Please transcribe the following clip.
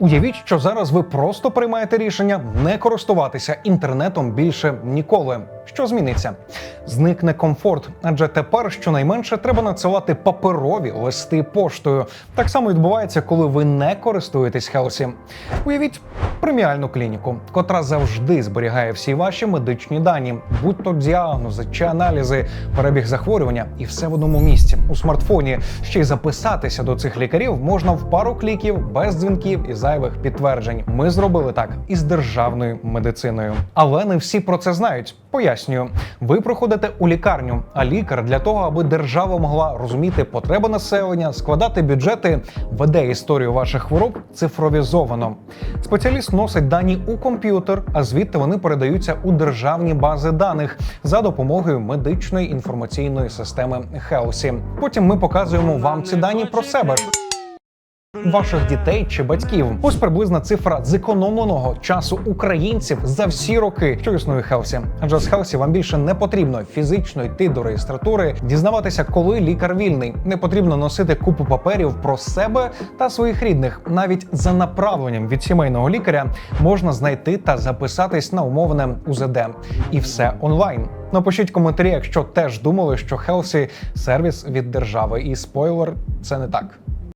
Уявіть, що зараз ви просто приймаєте рішення не користуватися інтернетом більше ніколи. Що зміниться? Зникне комфорт, адже тепер щонайменше треба надсилати паперові листи поштою. Так само відбувається, коли ви не користуєтесь Хелсі. Уявіть преміальну клініку, котра завжди зберігає всі ваші медичні дані, будь то діагнози чи аналізи, перебіг захворювання, і все в одному місці у смартфоні. Ще й записатися до цих лікарів можна в пару кліків без дзвінків і зайвих підтверджень. Ми зробили так із державною медициною, але не всі про це знають. Пояснюю, ви проходите у лікарню, а лікар для того, аби держава могла розуміти потреби населення, складати бюджети, веде історію ваших хвороб цифровізовано. Спеціаліст носить дані у комп'ютер, а звідти вони передаються у державні бази даних за допомогою медичної інформаційної системи Хелсі. Потім ми показуємо вам ці дані про себе. Ваших дітей чи батьків. Ось приблизна цифра зекономленого часу українців за всі роки, що існує Хелсі. Адже з Хелсі вам більше не потрібно фізично йти до реєстратури, дізнаватися, коли лікар вільний. Не потрібно носити купу паперів про себе та своїх рідних. Навіть за направленням від сімейного лікаря можна знайти та записатись на умовне УЗД. І все онлайн. Напишіть коментарі, якщо теж думали, що Хелсі сервіс від держави. І спойлер, це не так.